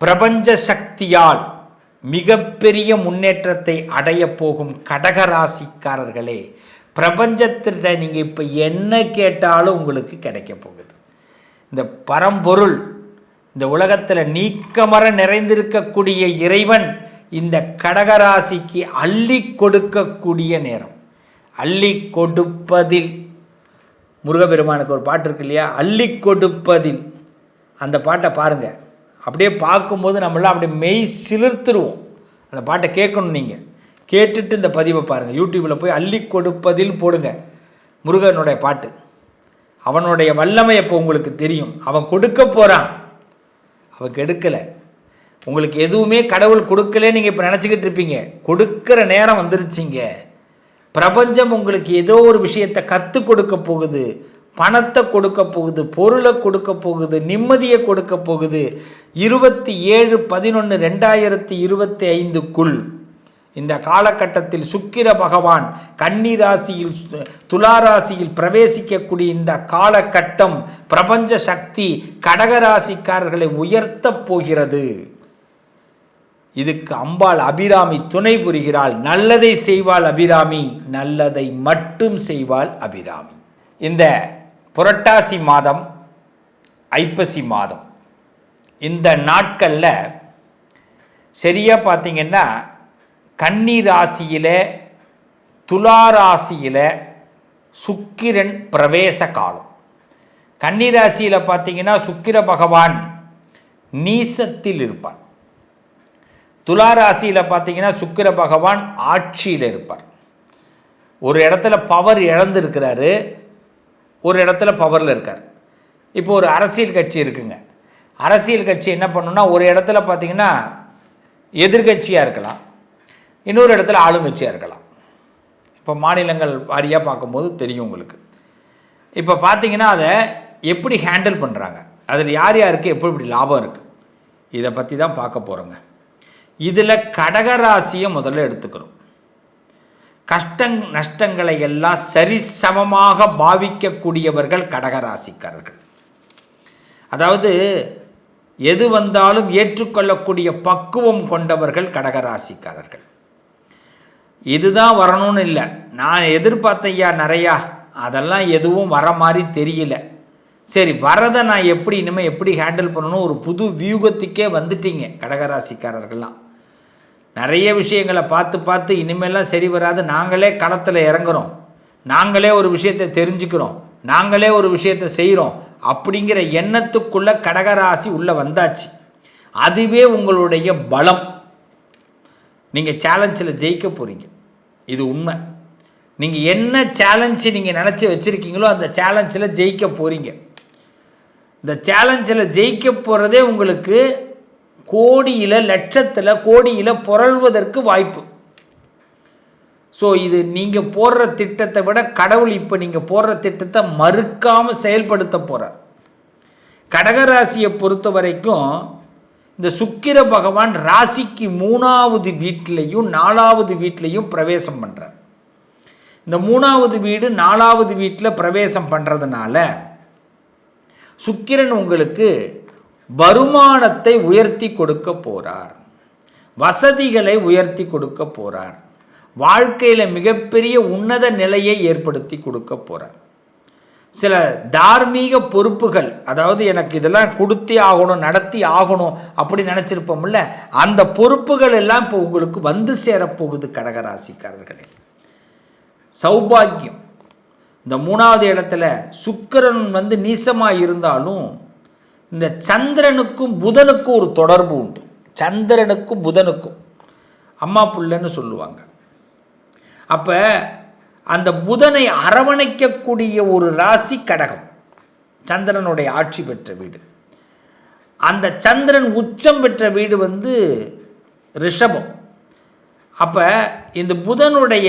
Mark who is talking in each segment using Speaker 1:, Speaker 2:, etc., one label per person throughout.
Speaker 1: பிரபஞ்ச சக்தியால் மிகப்பெரிய முன்னேற்றத்தை அடைய போகும் கடகராசிக்காரர்களே பிரபஞ்சத்திட்ட நீங்கள் இப்போ என்ன கேட்டாலும் உங்களுக்கு கிடைக்க போகுது. இந்த பரம்பொருள் இந்த உலகத்தில் நீக்கமர நிறைந்திருக்கக்கூடிய இறைவன் இந்த கடகராசிக்கு அள்ளி கொடுக்கக்கூடிய நேரம். அள்ளி கொடுப்பதில் முருகப்பெருமானுக்கு ஒரு பாட்டு இருக்கு இல்லையா? அள்ளி கொடுப்பதில். அந்த பாட்டை பாருங்கள் அப்படியே பார்க்கும்போது நம்மளாம் அப்படியே மெய் சிலிர்த்துருவோம். அந்த பாட்டை கேட்கணும் நீங்கள் கேட்டுட்டு இந்த பதிவை பாருங்கள் யூடியூப்பில் போய் அள்ளி கொடுப்பதில் போடுங்க. முருகனுடைய பாட்டு. அவனுடைய வல்லமை இப்போ உங்களுக்கு தெரியும்? அவன் கொடுக்க போகிறான் அவன் கெடுக்கலை. உங்களுக்கு எதுவுமே கடவுள் கொடுக்கலே நீங்கள் இப்போ நினச்சிக்கிட்டு இருப்பீங்க. கொடுக்குற நேரம் வந்துருச்சிங்க. பிரபஞ்சம் உங்களுக்கு ஏதோ ஒரு விஷயத்தை கற்றுக் கொடுக்க போகுது. பணத்தை கொடுக்க போகுது பொருளை கொடுக்க போகுது நிம்மதியை கொடுக்க போகுது. இருபத்தி ஏழு பதினொன்று ரெண்டாயிரத்தி இருபத்தி ஐந்துக்குள் இந்த காலகட்டத்தில் சுக்கிர பகவான் கன்னி ராசியில் துலா ராசியில் பிரவேசிக்கக்கூடிய இந்த காலகட்டம் பிரபஞ்ச சக்தி கடகராசிக்காரர்களை உயர்த்தப் போகிறது. இதுக்கு அம்பாள் அபிராமி துணை புரிகிறாள். நல்லதை செய்வாள் அபிராமி நல்லதை மட்டும் செய்வாள் அபிராமி. இந்த புரட்டாசி மாதம் ஐப்பசி மாதம். இந்த நாட்களில் சரியாக பார்த்தீங்கன்னா கன்னி ராசியில் துலா ராசியில் சுக்கிரன் பிரவேச காலம். கன்னி ராசியில் பார்த்தீங்கன்னா சுக்கிர பகவான் நீசத்தில் இருப்பார். துலா ராசியில் பார்த்தீங்கன்னா சுக்கிர பகவான் ஆட்சியில் இருப்பார். ஒரு இடத்துல பவர் இழந்திருக்கிறாரு. ஒரு இடத்துல பவரில் இருக்கார். இப்போ ஒரு அரசியல் கட்சி இருக்குங்க. அரசியல் கட்சி என்ன பண்ணுன்னா ஒரு இடத்துல பார்த்தீங்கன்னா எதிர்கட்சியாக இருக்கலாம். இன்னொரு இடத்துல ஆளுங்கட்சியாக இருக்கலாம். இப்போ மாநிலங்கள் வாரியாக பார்க்கும்போது தெரியும் உங்களுக்கு. இப்போ பார்த்தீங்கன்னா அதை எப்படி ஹேண்டில் பண்ணுறாங்க அதில் யார் யாருக்கு எப்படி எப்படி லாபம் இருக்குது இதை பற்றி தான் பார்க்க போகிறோங்க இதில் கடகராசியை முதல்ல எடுத்துக்கிறோம். கஷ்டங் நஷ்டங்களை எல்லாம் சரிசமமாக பாவிக்கக்கூடியவர்கள் கடகராசிக்காரர்கள். அதாவது எது வந்தாலும் ஏற்றுக்கொள்ளக்கூடிய பக்குவம் கொண்டவர்கள் கடகராசிக்காரர்கள். இதுதான் வரணும்னு இல்லை. நான் எதிர்பார்த்தையா நிறையா. அதெல்லாம் எதுவும் வர மாதிரி தெரியல. சரி வரதை நான் எப்படி இனிமேல் எப்படி ஹேண்டில் பண்ணணும்? ஒரு புது வியூகத்துக்கே வந்துட்டீங்க கடகராசிக்காரர்கள்லாம். நிறைய விஷயங்களை பார்த்து பார்த்து இனிமேலாம் சரி வராது. நாங்களே களத்தில் இறங்குறோம். நாங்களே ஒரு விஷயத்தை தெரிஞ்சுக்கிறோம். நாங்களே ஒரு விஷயத்தை செய்கிறோம் அப்படிங்கிற எண்ணத்துக்குள்ளே கடகராசி உள்ளே வந்தாச்சு. அதுவே உங்களுடைய பலம். நீங்கள் சேலஞ்சில் ஜெயிக்க போகிறீங்க இது உண்மை. நீங்கள் என்ன சேலஞ்சு நீங்கள் நினச்சி வச்சுருக்கீங்களோ அந்த சேலஞ்சில் ஜெயிக்க போகிறீங்க இந்த சேலஞ்சில் ஜெயிக்க போகிறதே உங்களுக்கு கோடியில் லட்சத்தில் கோடியில் புரள்வதற்கு வாய்ப்பு. ஸோ இது நீங்கள் போடுற திட்டத்தை விட கடவுள் இப்போ நீங்கள் போடுற திட்டத்தை மறுக்காமல் செயல்படுத்த போகிறார் கடகராசியை பொறுத்த வரைக்கும் இந்த சுக்கிர பகவான் ராசிக்கு மூணாவது வீட்டிலையும் நாலாவது வீட்லேயும் பிரவேசம் பண்ணுறார் இந்த மூணாவது வீடு நாலாவது வீட்டில் பிரவேசம் பண்ணுறதுனால சுக்கிரன் உங்களுக்கு வருமானத்தை உயர்த்தி கொடுக்க போகிறார் வசதிகளை உயர்த்தி கொடுக்க போகிறார் வாழ்க்கையில் மிகப்பெரிய உன்னத நிலையை ஏற்படுத்தி கொடுக்க போகிறார் சில தார்மீக பொறுப்புகள் அதாவது எனக்கு இதெல்லாம் கொடுத்தே ஆகணும் நடத்தி ஆகணும் அப்படி நினச்சிருப்போம்ல அந்த பொறுப்புகள் எல்லாம் இப்போ உங்களுக்கு வந்து சேரப்போகுது கடகராசிக்காரர்களே. சௌபாகியம் இந்த மூணாவது இடத்துல சுக்கரன் வந்து நீசமாக இருந்தாலும் இந்த சந்திரனுக்கும் புதனுக்கும் ஒரு தொடர்பு உண்டு. சந்திரனுக்கும் புதனுக்கும். அம்மா புள்ளன்னு சொல்லுவாங்க. அப்போ அந்த புதனை அரவணைக்கக்கூடிய ஒரு ராசி கடகம். சந்திரனுடைய ஆட்சி பெற்ற வீடு. அந்த சந்திரன் உச்சம் பெற்ற வீடு வந்து ரிஷபம். அப்போ இந்த புதனுடைய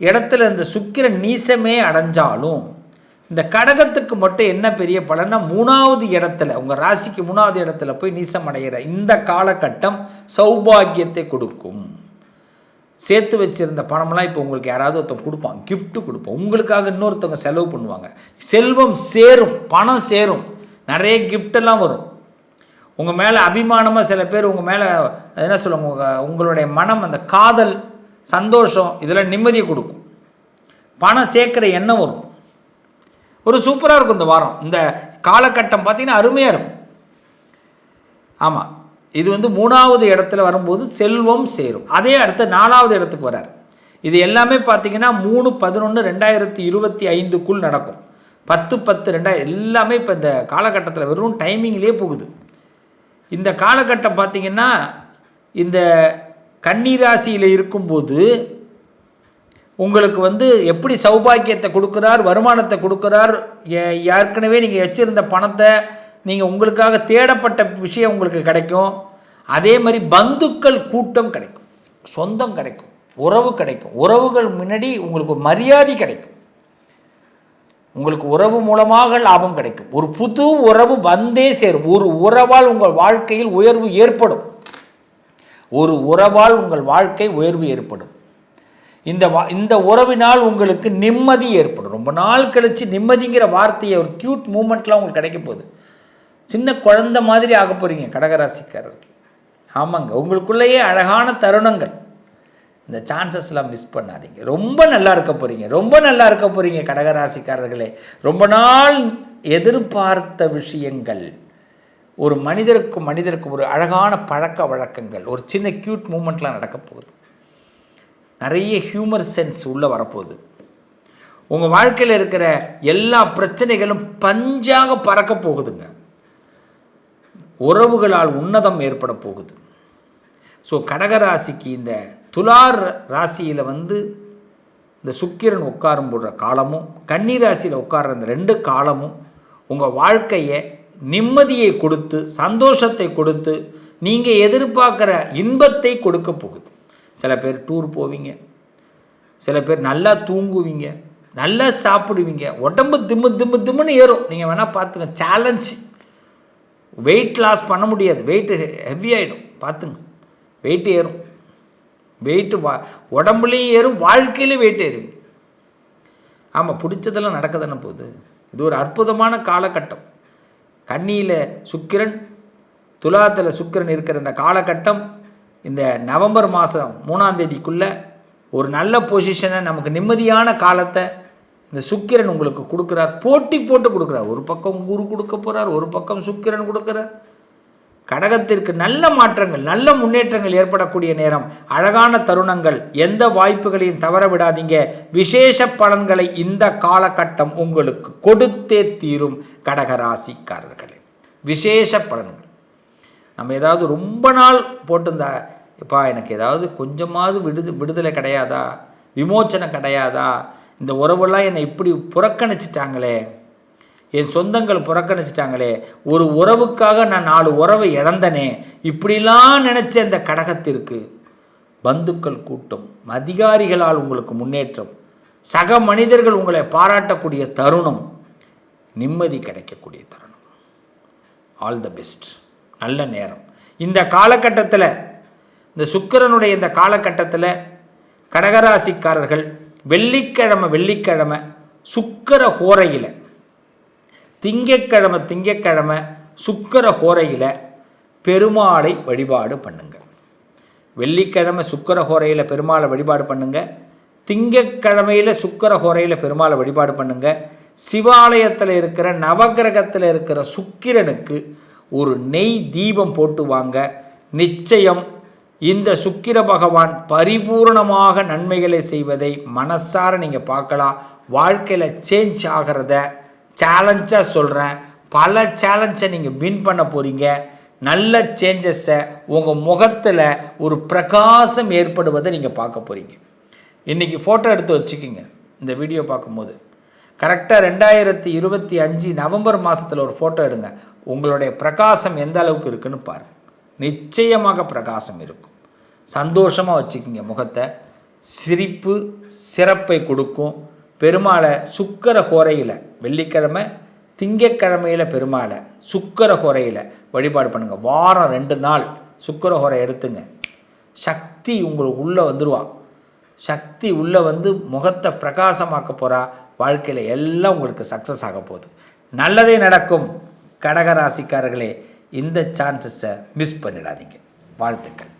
Speaker 1: இடத்துல இந்த சுக்கிரன் நீசமே அடைஞ்சாலும் இந்த கடகத்துக்கு மட்டும் என்ன பெரிய பலன்னா மூணாவது இடத்துல உங்கள் ராசிக்கு மூணாவது இடத்துல போய் நீசம் அடைகிற இந்த காலகட்டம் சௌபாகியத்தை கொடுக்கும். சேர்த்து வச்சிருந்த பணம்லாம் இப்போ உங்களுக்கு யாராவது ஒருத்தவங்க கொடுப்பான் கிஃப்ட்டு கொடுப்பான் உங்களுக்காக இன்னொருத்தவங்க செலவு பண்ணுவாங்க. செல்வம் சேரும் பணம் சேரும். நிறைய கிஃப்டெல்லாம் வரும். உங்கள் மேலே அபிமானமாக சில பேர் உங்கள் மேலே என்ன சொல்லுவாங்க உங்களுடைய மனம் அந்த காதல் சந்தோஷம் இதெல்லாம் நிம்மதியை கொடுக்கும். பணம் சேர்க்குற எண்ணம் வரும். ஒரு சூப்பராக இருக்கும் இந்த வாரம். இந்த காலகட்டம் பார்த்தீங்கன்னா அருமையாக இருக்கும். ஆமாம் இது வந்து மூணாவது இடத்துல வரும்போது செல்வம் சேரும். அதே அடுத்து நாலாவது இடத்துக்கு வரார் இது எல்லாமே பார்த்தீங்கன்னா மூணு பதினொன்று ரெண்டாயிரத்தி இருபத்தி ஐந்துக்குள் நடக்கும். பத்து பத்து ரெண்டாயிரம் எல்லாமே இப்போ இந்த காலகட்டத்தில் வெறும் டைமிங்லேயே போகுது. இந்த காலகட்டம் பார்த்தீங்கன்னா இந்த கன்னிராசியில் இருக்கும்போது உங்களுக்கு வந்து எப்படி சௌபாக்கியத்தை கொடுக்குறார் வருமானத்தை கொடுக்குறார் ஏ- ஏற்கனவே நீங்கள் வச்சிருந்த பணத்தை நீங்கள் உங்களுக்காக தேடப்பட்ட விஷயம் உங்களுக்கு கிடைக்கும். அதே மாதிரி பந்துக்கள் கூட்டம் கிடைக்கும் சொந்தம் கிடைக்கும் உறவு கிடைக்கும். உறவுகள் முன்னாடி உங்களுக்கு ஒரு மரியாதை கிடைக்கும். உங்களுக்கு உறவு மூலமாக லாபம் கிடைக்கும். ஒரு புது உறவு வந்தே சேரும். ஒரு உறவால் உங்கள் வாழ்க்கையில் உயர்வு ஏற்படும். ஒரு உறவால் உங்கள் வாழ்க்கை உயர்வு ஏற்படும். இந்த வா இந்த உறவினால் உங்களுக்கு நிம்மதி ஏற்படும். ரொம்ப நாள் கழித்து நிம்மதிங்கிற வார்த்தையை ஒரு க்யூட் மூமெண்ட்லாம் உங்களுக்கு கிடைக்க போகுது. சின்ன குழந்தை மாதிரி ஆக போகிறீங்க கடகராசிக்காரர்கள். ஆமாங்க உங்களுக்குள்ளேயே அழகான தருணங்கள். இந்த சான்சஸ்லாம் மிஸ் பண்ணாதீங்க. ரொம்ப நல்லா இருக்க போகிறீங்க ரொம்ப நல்லா இருக்க போகிறீங்க கடகராசிக்காரர்களே. ரொம்ப நாள் எதிர்பார்த்த விஷயங்கள். ஒரு மனிதருக்கு மனிதருக்கு ஒரு அழகான பழக்க வழக்கங்கள் ஒரு சின்ன க்யூட் மூமெண்ட்லாம் நடக்க போகுது. நிறைய ஹியூமர் சென்ஸ் உள்ளே வரப்போகுது. உங்கள் வாழ்க்கையில் இருக்கிற எல்லா பிரச்சனைகளும் பஞ்சாக பறக்க போகுதுங்க. உறவுகளால் உன்னதம் ஏற்பட போகுது. ஸோ கடகராசிக்கு இந்த துலார் ராசியில் வந்து இந்த சுக்கிரன் உட்காரும் போடுற காலமும் கன்னி ராசியில் உட்கார்ற இந்த ரெண்டு காலமும் உங்கள் வாழ்க்கையை நிம்மதியை கொடுத்து சந்தோஷத்தை கொடுத்து நீங்கள் எதிர்பார்க்குற இன்பத்தை கொடுக்க போகுது. சில பேர் டூர் போவீங்க. சில பேர் நல்லா தூங்குவீங்க. நல்லா சாப்பிடுவீங்க. உடம்பு திம்மு திம்மு திம்முன்னு ஏறும். நீங்கள் வேணால் பார்த்துங்க. சேலஞ்ச் வெயிட் லாஸ் பண்ண முடியாது. வெயிட்டு ஹெவி ஆகிடும் பார்த்துங்க. வெயிட் ஏறும். வெயிட்டு வா உடம்புலையும் ஏறும். வாழ்க்கையிலையும் வெயிட் ஏறும். ஆமாம் பிடிச்சதெல்லாம் நடக்க தானே போகுது? இது ஒரு அற்புதமான காலகட்டம். கண்ணியில் சுக்கிரன் துலாத்தில் சுக்கிரன் இருக்கிற இந்த காலகட்டம் இந்த நவம்பர் மாதம் மூணாம் தேதிக்குள்ளே ஒரு நல்ல பொசிஷனை நமக்கு நிம்மதியான காலத்தை இந்த சுக்கிரன் உங்களுக்கு கொடுக்குறார். போட்டி போட்டு கொடுக்குறார். ஒரு பக்கம் குரு கொடுக்க போகிறார் ஒரு பக்கம் சுக்கிரன் கொடுக்குறார். கடகத்திற்கு நல்ல மாற்றங்கள் நல்ல முன்னேற்றங்கள் ஏற்படக்கூடிய நேரம். அழகான தருணங்கள் எந்த வாய்ப்புகளையும் தவற விடாதீங்க. விசேஷ பலன்களை இந்த காலகட்டம் உங்களுக்கு கொடுத்தே தீரும் கடகராசிக்காரர்களே. விசேஷ பலன்கள். நம்ம ஏதாவது ரொம்ப நாள் போட்டிருந்தா எப்பா எனக்கு ஏதாவது கொஞ்சமாவது விடுது விடுதலை கிடையாதா? விமோச்சனை கிடையாதா? இந்த உறவெல்லாம் என்னை இப்படி புறக்கணிச்சிட்டாங்களே. என் சொந்தங்கள் புறக்கணிச்சிட்டாங்களே. ஒரு உறவுக்காக நான் நாலு உறவை இழந்தனே. இப்படிலாம் நினச்ச இந்த கடகத்திற்கு பந்துக்கள் கூட்டம் அதிகாரிகளால் உங்களுக்கு முன்னேற்றம் சக மனிதர்கள் உங்களை பாராட்டக்கூடிய தருணம் நிம்மதி கிடைக்கக்கூடிய தருணம். All the best. நல்ல நேரம். இந்த காலகட்டத்தில் இந்த சுக்கிரனுடைய இந்த காலகட்டத்தில் கடகராசிக்காரர்கள் வெள்ளிக்கிழமை வெள்ளிக்கிழமை சுக்கிர ஹோரையில் திங்கக்கிழமை திங்கக்கிழமை சுக்கிர ஹோரையில் பெருமாளை வழிபாடு பண்ணுங்க. வெள்ளிக்கிழமை சுக்கிர ஹோரையில் பெருமாளை வழிபாடு பண்ணுங்க. திங்கக்கிழமையில் சுக்கிர ஹோரையில் பெருமாளை வழிபாடு பண்ணுங்க. சிவாலயத்தில் இருக்கிற நவக்கிரகத்தில் இருக்கிற சுக்கிரனுக்கு ஒரு நெய் தீபம் போட்டு வாங்க. நிச்சயம் இந்த சுக்கிர பகவான் பரிபூரணமாக நன்மைகளை செய்வதை மனசார நீங்கள் பார்க்கலாம். வாழ்க்கையில் சேஞ்ச் ஆகிறத சேலஞ்சாக சொல்கிறேன் பல சேலஞ்சை நீங்கள் வின் பண்ண போகிறீங்க நல்ல சேஞ்சஸை உங்கள் முகத்தில் ஒரு பிரகாசம் ஏற்படுவதை நீங்கள் பார்க்க போகிறீங்க இன்றைக்கி ஃபோட்டோ எடுத்து வச்சுக்கிங்க. இந்த வீடியோ பார்க்கும்போது. கரெக்டாக ரெண்டாயிரத்தி இருபத்தி அஞ்சு நவம்பர் மாதத்தில் ஒரு ஃபோட்டோ எடுங்க. உங்களுடைய பிரகாசம் எந்த அளவுக்கு இருக்குன்னு பாருங்க. நிச்சயமாக பிரகாசம் இருக்கும். சந்தோஷமாக வச்சுக்கிங்க முகத்தை. சிரிப்பு சிறப்பை கொடுக்கும். பெருமாளை சுக்கர கோரையில் வெள்ளிக்கிழமை திங்கக்கிழமையில் பெருமாளை சுக்கர கோரையில் வழிபாடு பண்ணுங்கள் வாரம் ரெண்டு நாள் சுக்கர கோரை எடுத்துங்க. சக்தி உங்களுக்கு உள்ளே வந்துடுவான் சக்தி உள்ளே வந்து முகத்தை பிரகாசமாக்க போகிறா வாழ்க்கையில் எல்லாம் உங்களுக்கு சக்ஸஸ் ஆக போகுது. நல்லதே நடக்கும் கடகராசிக்காரர்களே இந்த சான்சஸை மிஸ் பண்ணிடாதீங்க. வாழ்த்துக்கள்.